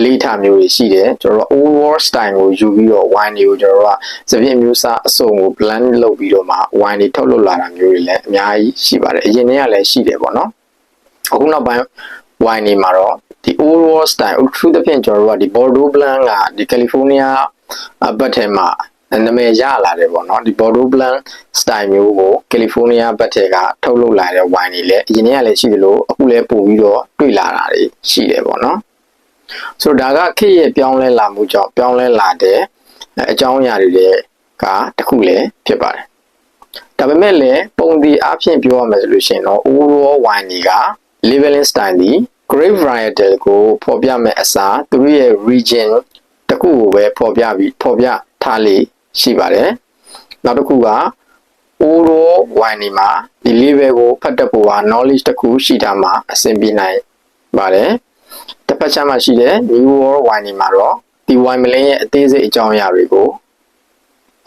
လေးထားမျိုးတွေရှိတယ်ကျွန်တော်တို့ overall style ကိုယူပြီးတော့ wine တွေကိုကျွန်တော်တို့ကစပြည့်မျိုးစားအစုံကို blend လုပ်ပြီးတော့မှ wine တွေထုတ်လုပ်လာတာမျိုးတွေလည်းအများကြီးရှိပါတယ်အရင်တည်းကလည်းရှိတယ်ပေါ့နော် အခုနောက်ပိုင်း wine တွေမှာတော့ဒီ overall style အထူးသဖြင့်ကျွန်တော်တို့ကဒီ Bordeaux blend ကဒီ California ဘက်ထဲမှာနာမည်ရလာတယ်ပေါ့နော်ဒီ Bordeaux blend style မျိုးကို California ဘက်ထဲကထုတ်လုပ်လာတဲ့ wine တွေလည်းအရင်တည်းကလည်းရှိသလိုအခုလည်းပို့ပြီးတော့တွေ့လာတာတွေရှိတယ်ပေါ့နော်ဆိုတော့ဒါကခေတ်ရဲ့ပြောင်းလဲလာမှုကြောင့်ပြောင်းလဲလာတဲ့အကြောင်းအရာတွေကတခုလည်းဖြစ်ပါတယ်ဒါပေမဲ့လည်းပုံဒီအဖြစ်ပြောရမယ်ဆိုလို့ရှိရင်တော့ overall wine တွေက labeling style ဒီ grape varietal ကိုဖော်ပြမဲ့အစားသူတို့ရဲ့ region တခုကိုပဲဖော်ပြပြီးဖော်ပြထားလေရှိပါတယ်နောက်တစ်ခုက overall wine ဒီမှာဒီ label ကိုဖတ်တတ်ဖို့က knowledge တခုရှိတာမှအဆင်ပြေနိုင်ပါတယ်တစ်ဖက်ခြမ်းမှာရှိတဲ့ new world wine ဒီမှာတော့ဒီ wine melon ရဲ့အသေးစိတ်အကြောင်းအရာတွေကို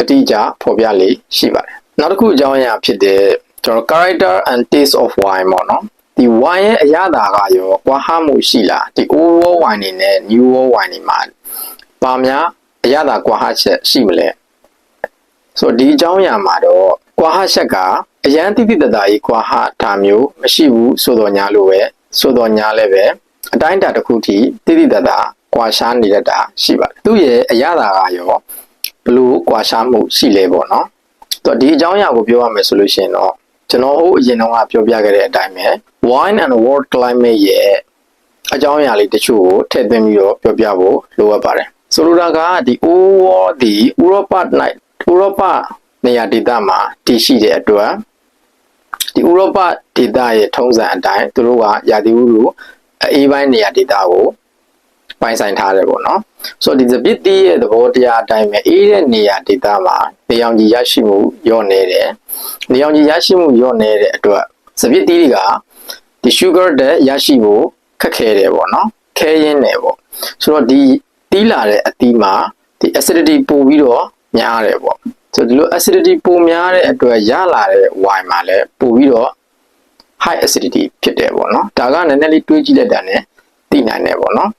အတိအကျဖော်ပြလေရှိပါတယ်နောက်တစ်ခုအကြောင်းအရာဖြစ်တဲ့ကျွန်တော် character and taste of wine ပေါ့နော် ဒီ wine ရဲ့အရသာကရောကွာဟမှုရှိလားဒီ old world wine နေနဲ့ new world wine နေမှာပါများအရသာကွာဟချက်ရှိမလဲဆိုတော့ဒီအကြောင်းအရာမှာတော့ကွာဟချက်ကအရန်တိတိတသားကြီးကွာဟတာမျိုးမရှိဘူးဆိုတော့ညာလို့ပဲဆိုတော့ညာလည်းပဲအတိုင်းအတာတစ်ခုထိတိတိတသားကွာရှားနေတတ်တာရှိပါတယ်သူ့ရဲ့အရသာကရောဘလို့ကွာရှားမှုရှိလဲပေါ့နော်တော့ဒီအကြောင်းအရာကိုပြောရမယ်ဆိုလို့ရှိရင်တော့ ကျွန်တော်ဟိုအရင်တော့ပြောပြခဲ့တဲ့အတိုင်းပဲ wine and world climate ရဲ့အကြောင်းအရာလေးတချို့ကိုထည့်သွင်းပြီးတော့ပြောပြဖို့လိုအပ်ပါတယ်ဆိုလိုတာကဒီ overall ဒီ Europa night Europa နေရာဒေသမှာတည်ရှိတဲ့အတွက်ဒီ Europa ဒေသရဲ့ထုံးစံအတိုင်းသူတို့ကရာသီဥတုအေးပိုင်းနေရာဒေသကို ပိုင်ဆိုင်ထားတယ်ပေါ့နော်ဆိုတော့ဒီစပစ်တီးရဲ့သဘောတရားအတိုင်းပဲအေးတဲ့နေရာဒေသမှာနေအောင်ကြီးရရှိမှုညော့နေတယ်နေအောင်ကြီးရရှိမှုညော့နေတဲ့အတွက်စပစ်တီးတွေကဒီ sugar တဲ့ရရှိဖို့ခက်ခဲတယ်ပေါ့နော်ခဲရင်းတယ်ပေါ့ဆိုတော့ဒီတီးလာတဲ့အသီးမှာဒီ acidity ပိုပြီးတော့များတယ်ပေါ့ဆိုတော့ဒီလို acidity ပိုများတဲ့အတွက်ရလာတဲ့ wine မှာလည်းပိုပြီးတော့ high acidity ဖြစ်တယ်ပေါ့နော်ဒါကနည်းနည်းလေးတွေးကြည့်လိုက်တာ ਨੇ သိနိုင်တယ်ပေါ့နော်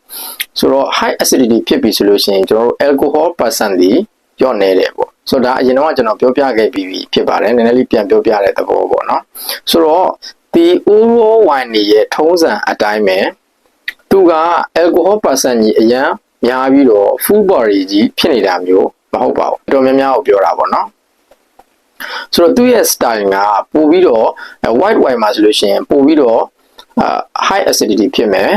ဆိုတော့ high acidity ဖြစ်ပြီဆိုလို့ရှိရင်ကျွန်တော်တို့ alcohol percent ဒီညော့နေတယ်ပေါ့ဆိုတော့ဒါအရင်တော့ကျွန်တော်ပြောပြခဲ့ပြီးပြီဖြစ်ပါတယ်နည်းနည်းလေးပြန်ပြောပြတဲ့သဘောပေါ့နော်ဆိုတော့ဒီ overall wine ရဲ့ထုံးစံအတိုင်းပဲသူက alcohol percent ကြီးအရန်များပြီးတော့ full body ကြီးဖြစ်နေတာမျိုးမဟုတ်ပါဘူးတော်များများကိုပြောတာပေါ့နော်ဆိုတော့သူ့ရဲ့ style ကပို့ပြီးတော့ white wine မှာဆိုလို့ရှိရင်ပို့ပြီးတော့ high acidity ဖြစ်မယ်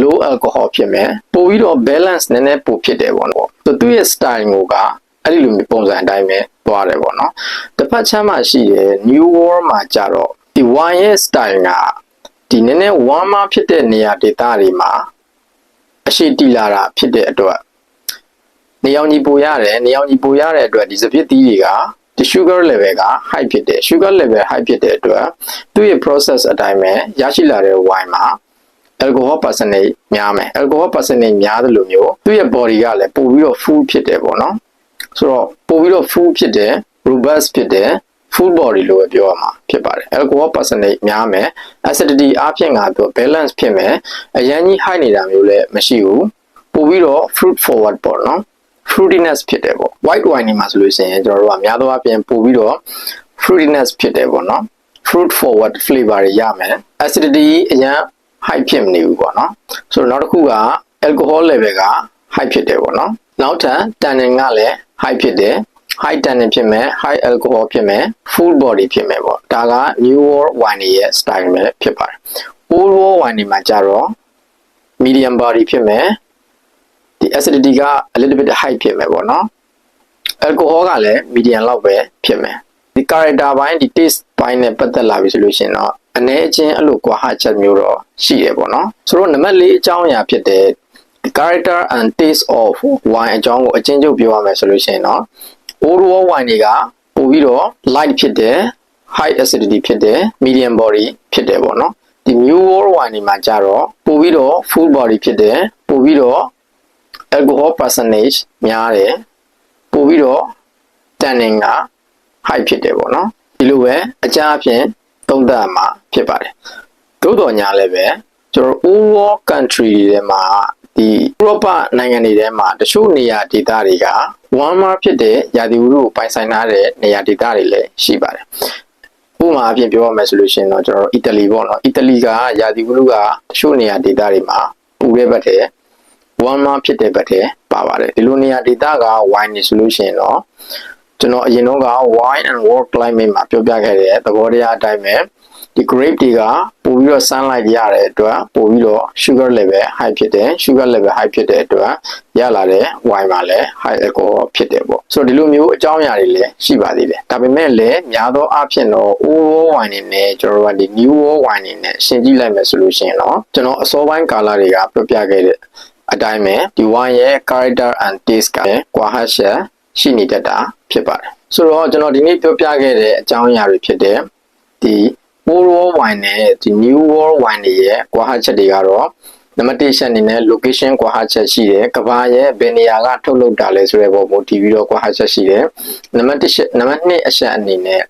low alcohol ဖြစ်မယ်ပို့ပြီးတော့ balance နည်းနည်းပိုဖြစ်တယ်ပေါ့နော်ဆိုသူ့ရဲ့ style ကိုကအဲ့ဒီလိုမျိုးပုံစံအတိုင်းပဲသွားတယ်ပေါ့နော်တစ်ဖက်ချမ်းမှာရှိတဲ့ new world မှာကြတော့ဒီ wine ရဲ့ style ကဒီနည်းနည်း warmer ဖြစ်တဲ့နေရာဒေသတွေမှာအရှိတီလာတာဖြစ်တဲ့အတွက်နေအောင်ကြီးပိုရတယ်နေအောင်ကြီးပိုရတဲ့အတွက်ဒီစပစ်သီးတွေကဒီ sugar level က high ဖြစ်တယ် sugar level high ဖြစ်တဲ့အတွက်သူ့ရဲ့ process အတိုင်းပဲရရှိလာတဲ့ wine မှာ alcohol percentage များမယ် alcohol percentage များတယ်လို့မျိုးသူ့ရဲ့ body ကလည်းပို့ပြီးတော့ full ဖြစ်တယ်ပေါ့နော်ဆိုတော့ပို့ပြီးတော့ full ဖြစ်တယ် robust ဖြစ်တယ် full body လို့ပဲပြောရမှာဖြစ်ပါတယ် alcohol percentage များမယ် acidity အပြင်ကသူ balance ဖြစ်မယ်အရင်ကြီး high နေတာမျိုးလည်းမရှိဘူးပို့ပြီးတော့ fruit forward ပေါ့နော် fruitiness ဖြစ်တယ်ပေါ့ white wine နေမှာဆိုလို့ရှိရင်ကျွန်တော်တို့ကများသောအားဖြင့်ပို့ပြီးတော့ fruitiness ဖြစ်တယ်ပေါ့နော် fruit forward flavor တွေရမယ် acidity အရင် high ဖြစ်မနေဘူးပေါ့နော်ဆိုတော့နောက်တစ်ခုက alcohol level က high ဖြစ်တယ်ပေါ့နော်နောက်ထပ် tannin ကလည်း high ဖြစ်တယ် high tannin ဖြစ်မယ် high alcohol ဖြစ်မယ် full body ဖြစ်မယ်ပေါ့ဒါက new world wine ရဲ့ style ပဲဖြစ်ပါတယ် old world wine တွေမှာကြတော့ medium body ဖြစ်မယ်ဒီ acidity က a little bit high ဖြစ်မယ်ပေါ့နော် alcohol ကလည်း medium လောက်ပဲဖြစ်မယ်ဒီ character ဘိုင်းဒီ taste ဘိုင်းနဲ့ပတ်သက်လာပြီဆိုလို့ရှိရင်တော့ အနေအချင်းအဲ့လိုကွာဟချက်မျိုးတော့ရှိရပေါ့နော်ဆိုတော့နံပါတ်၄အကြောင်းအရာဖြစ်တဲ့ character and taste of wine အကြောင်းကိုအချင်းချုပ်ပြောရမယ်ဆိုလို့ရှိရင်တော့ old world wine တွေကပို့ပြီးတော့ light ဖြစ်တယ် high acidity ဖြစ်တယ် medium body ဖြစ်တယ်ပေါ့နော်ဒီ new world wine တွေမှာကြတော့ပို့ပြီးတော့ full body ဖြစ်တယ်ပို့ပြီးတော့ alcohol percentage များတယ်ပိုပြီးတော့ tannin က high ဖြစ်တယ်ပေါ့နော်ဒီလိုပဲအကြအဖြစ်သုံးသပ်မှာ ဖြစ်ပါတယ်သို့တော်ညာလည်းပဲကျွန်တော် overall country တွေထဲမှာဒီဥရောပနိုင်ငံတွေထဲမှာတချို့နေရာဒေသတွေက warmer ဖြစ်တဲ့ရာသီဥတုကိုပိုင်ဆိုင်ထားတဲ့နေရာဒေသတွေလည်းရှိပါတယ်ဥပမာအဖြစ်ပြောရမယ်ဆိုလို့ရှိရင်တော့ကျွန်တော်တို့အီတလီပေါ့နော်အီတလီကရာသီဥတုကတချို့နေရာဒေသတွေမှာပူတဲ့ဘက်တဲ့ warmer ဖြစ်တဲ့ဘက်တဲ့ပါပါတယ်ဒီလိုနေရာဒေသက wine နေဆိုလို့ရှိရင်တော့ကျွန်တော်အရင်တော့က wine and world climate မှာပြောပြခဲ့တဲ့သဘောတရားအတိုင်းပဲ ဒီ grape တွေကပို့ပြီးတော့ sunlight ရတဲ့အတွက်ပို့ပြီးတော့ sugar level high ဖြစ်တယ် sugar level high ဖြစ်တဲ့အတွက်ရလာတဲ့ wine မှာလည်း high alcohol ဖြစ်တယ်ပေါ့ဆိုတော့ဒီလိုမျိုးအကြောင်းအရာတွေလည်းရှိပါသေးတယ်ဒါပေမဲ့လည်းများသောအားဖြင့်တော့ old wine တွေနဲ့ကျွန်တော်တို့ကဒီ new wine တွေနဲ့ရှင်းကြည့်လိုက်မယ်ဆိုလို့ရှိရင်တော့ကျွန်တော်အစောပိုင်းကာလတွေကပြောပြခဲ့တဲ့အတိုင်းပဲဒီ wine ရဲ့ character and taste ကလည်းကွာဟချက်ရှိနေတတ်တာဖြစ်ပါတယ်ဆိုတော့ကျွန်တော်ဒီနေ့ပြောပြခဲ့တဲ့အကြောင်းအရာတွေဖြစ်တဲ့ဒီ old world wine နဲ့ဒီ new world wine တွေရဲ့ကွာဟချက်တွေကတော့နံပါတ်1ချက်အနေနဲ့ location ကွာဟချက်ရှိတယ်ကဘာရဲ့ဘယ်နေရာကထုတ်လုပ်တာလဲဆိုတဲ့ပုံကိုတည်ပြီးတော့ကွာဟချက်ရှိတယ်နံပါတ်1ချက်နံပါတ်2အချက်အနေနဲ့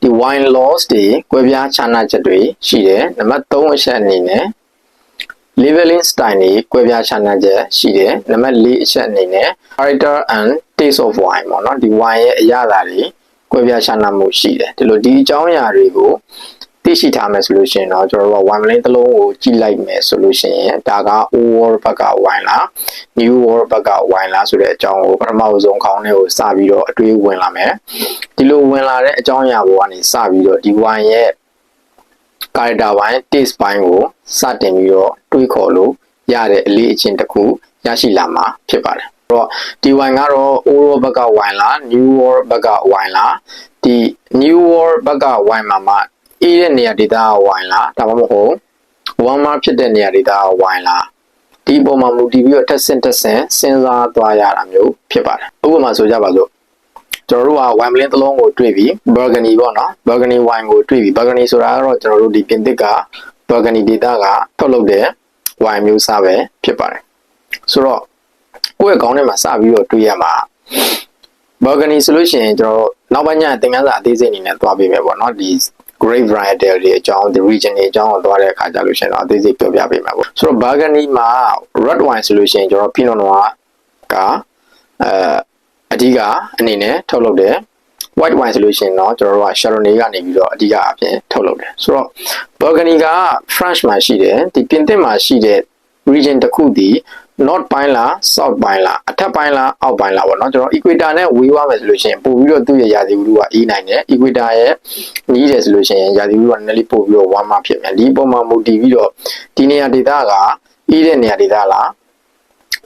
ဒီ wine laws တွေကွဲပြားခြားနားချက်တွေရှိတယ်နံပါတ်3အချက်အနေနဲ့ labeling style တွေကွဲပြားခြားနားချက်ရှိတယ်နံပါတ်4အချက်အနေနဲ့ character and taste of wine ပေါ့နော်ဒီ wine ရဲ့အရသာတွေ ကွဲပြားခြားနားမှုရှိတယ်ဒီလိုဒီအကြောင်းအရာတွေကိုသိရှိထားမယ်ဆိုလို့ရှိရင်တော့ကျွန်တော်တို့က wine blend တစ်လုံးကိုကြည့်လိုက်မယ်ဆိုလို့ရှိရင်ဒါက old world ဘက်က wine လား new world ဘက်က wine လားဆိုတဲ့အကြောင်းကိုပထမဆုံးခေါင်းထဲကိုစပြီးတော့အတွေးဝင်လာမယ်ဒီလိုဝင်လာတဲ့အကြောင်းအရာပေါ်ကနေစပြီးတော့ဒီ wine ရဲ့ character ပိုင်း taste ပိုင်းကိုစတင်ပြီးတော့တွေးခေါ်လို့ရတဲ့အလေးအကျင့်တစ်ခုရရှိလာမှာဖြစ်ပါတယ်။အဲ့ တော့ဒီ wine ကတော့ old ဘက်က wine လား new world ဘက်က wine လားဒီ new world ဘက်က wine မှာမှအေးတဲ့နေရာဒေသက wine လားဒါမှမဟုတ် warmer ဖြစ်တဲ့နေရာဒေသက wine လားဒီပုံမှာမူတည်ပြီးတော့တက်ဆင့်တက်ဆင့်စဉ်းစားသွားရတာမျိုးဖြစ်ပါတယ်။ဥပမာဆိုကြပါစို့ကျွန်တော်တို့က wine blend တစ်လုံးကိုတွေ့ပြီး burgundy ပေါ့နော် burgundy wine ကိုတွေ့ပြီး burgundy ဆိုတာကတော့ကျွန်တော်တို့ဒီပြင်သစ်က burgundy ဒေသကထုတ်လုပ်တဲ့ wine မျိုးစားပဲဖြစ်ပါတယ်ဆိုတော့ ကိုယ့်ရဲ့ခေါင်းထဲမှာစပြီးတော့တွေးရမှာ burgundy ဆိုလို့ရှိရင်ကျွန်တော်တို့နောက်ပိုင်းညသင်ခန်းစာအသေးစိတ်အနေနဲ့သွားပေးမယ်ပေါ့နော်ဒီ grape varietal တွေအကြောင်း the region တွေအကြောင်းကိုသွားတဲ့အခါကျလို့ရှိရင်တော့အသေးစိတ်ပြောပြပေးမှာပေါ့ဆိုတော့ burgundy မှာ red wine ဆိုလို့ရှိရင်ကျွန်တော် pinot noir ကအဲအဓိကအနေနဲ့ထုတ်လုပ်တယ် white wine ဆိုလို့ရှိရင်တော့ကျွန်တော်တို့က chardonnay ကနေပြီးတော့အဓိကအပြင်ထုတ်လုပ်တယ်ဆိုတော့ burgundy က french မှာရှိတယ်ဒီပြင်သစ်မှာရှိတဲ့ region တစ်ခုဒီ north ပိုင်းလား south ပိုင်းလားအထက်ပိုင်းလားအောက်ပိုင်းလားပေါ့နော်ကျွန်တော် equator နဲ့ဝေးသွားမယ်ဆိုလို့ရှိရင်ပို့ပြီးတော့သူ့ရဲ့ရာသီဥတုကအေးနိုင်တယ် equator ရဲ့နီးတယ်ဆိုလို့ရှိရင်ရာသီဥတုကနည်းနည်းပို့ပြီးတော့ warm ဖြစ်မယ်ဒီပုံမှာမူတည်ပြီးတော့ဒီနေရာဒေသကအေးတဲ့နေရာဒေသလား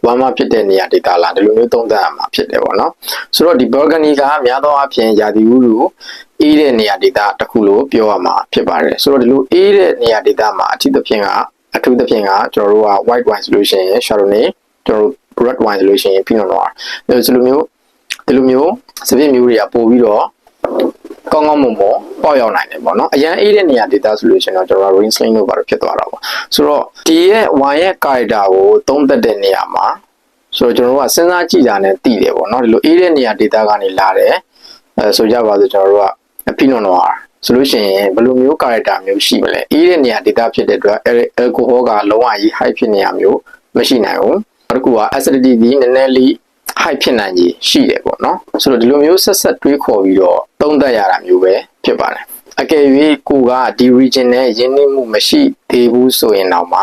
ဝမ်းမဖြစ်တဲ့နေရာဒေသလားဒီလိုမျိုးသုံးသပ်ရမှာဖြစ်တယ်ပေါ့နော်ဆိုတော့ဒီ Burgundy ကများသောအားဖြင့်ရာသီဥတုအေးတဲ့နေရာဒေသတစ်ခုလို့ပြောရမှာဖြစ်ပါတယ်ဆိုတော့ဒီလိုအေးတဲ့နေရာဒေသမှာအထူးသဖြင့်က အထူးသဖြင့်ကကျွန်တော်တို့က white wine ဆိုလို့ရှိရင် Chardonnay ကျွန်တော်တို့ red wine ဆိုလို့ရှိရင် Pinot Noir ဒီလိုမျိုးဒီလိုမျိုးစပစ်မျိုးတွေကပို့ပြီးတော့ကောင်းကောင်းမွန်မွန်ပေါ့ရောက်နိုင်တယ်ပေါ့နော်အရန်အေးတဲ့နေရာဒေသဆိုလို့ရှိရင်တော့ကျွန်တော် Riesling လို့ပါတော့ဖြစ်သွားတာပေါ့ဆိုတော့ဒီရဲ့ wine ရဲ့ character ကိုသုံးသပ်တဲ့နေရာမှာဆိုတော့ကျွန်တော်တို့ကစဉ်းစားကြည့်တာနဲ့သိတယ်ပေါ့နော်ဒီလိုအေးတဲ့နေရာဒေသကနေလာတယ်အဲဆိုကြပါစို့ကျွန်တော်တို့က Pinot Noir ဆိုလို့ရှိရင်ဘယ်လိုမျိုး character မျိုးရှိမလဲအေးတဲ့နေရာဒေသဖြစ်တဲ့အတွက် alcohol ကလုံးဝကြီး high ဖြစ်နေရမျိုးမရှိနိုင်ဘူးနောက်တစ်ခုက acidity ဒီနည်းနည်းလေး high ဖြစ်နိုင်ကြီးရှိတယ်ပေါ့နော်ဆိုတော့ဒီလိုမျိုးဆက်ဆက်တွေးခေါ်ပြီးတော့သုံးသပ်ရတာမျိုးပဲဖြစ်ပါတယ်အကယ်၍ကိုကဒီ region နဲ့ရင်းနှီးမှုမရှိသေးဘူးဆိုရင်တော့မှ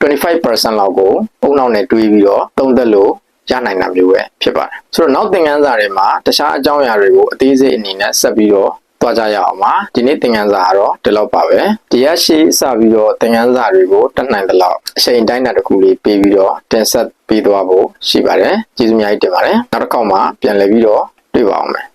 25%လောက်ကိုအုံနောက်နဲ့တွေးပြီးတော့သုံးသပ်လို့ရနိုင်တာမျိုးပဲဖြစ်ပါတယ်ဆိုတော့နောက်သင်ခန်းစာတွေမှာတခြားအကြောင်းအရာတွေကိုအသေးစိတ်အနေနဲ့ဆက်ပြီးတော့ သွားကြရအောင်ပါဒီနေ့သင်ခန်းစာကတော့ဒီလောက်ပါပဲဒီရရှိစပြီးတော့သင်ခန်းစာတွေကိုတက်နိုင်တဲ့လောက်အချိန်တိုင်းတာတစ်ခုလေးပေးပြီးတော့တင်ဆက်ပေးသွားဖို့ရှိပါတယ်ကျေးဇူးအများကြီးတင်ပါတယ်နောက်တစ်ခေါက်မှာပြန်လည်ပြီးတော့တွေ့ပါအောင်မယ်